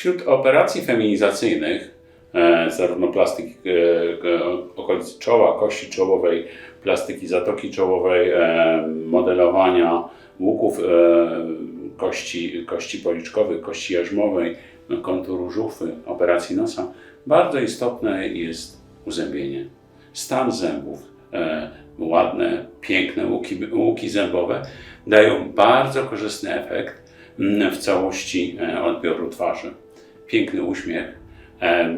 Wśród operacji feminizacyjnych, e, zarówno plastyki e, e, okolicy czoła, kości czołowej, plastyki zatoki czołowej, modelowania łuków kości, kości policzkowych, kości jarzmowej, konturu żuchwy, operacji nosa, bardzo istotne jest uzębienie. Stan zębów, ładne, piękne łuki, łuki zębowe dają bardzo korzystny efekt mm, w całości odbioru twarzy. Piękny uśmiech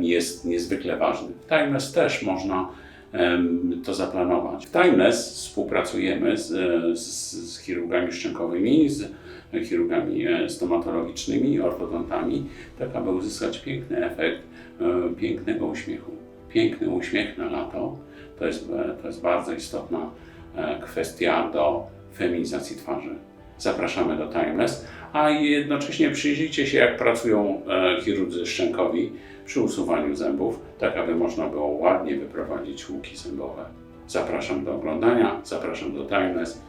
jest niezwykle ważny. W Timeless też można to zaplanować. W Timeless współpracujemy z, e, z, z chirurgami szczękowymi, z chirurgami e, stomatologicznymi, ortodontami, tak aby uzyskać piękny efekt e, pięknego uśmiechu. Piękny uśmiech na lato to jest, to jest bardzo istotna kwestia do feminizacji twarzy. Zapraszamy do Timeless, a jednocześnie przyjrzyjcie się, jak pracują e, chirurdzy szczękowi przy usuwaniu zębów, tak aby można było ładnie wyprowadzić łuki zębowe. Zapraszam do oglądania, zapraszam do Timeless.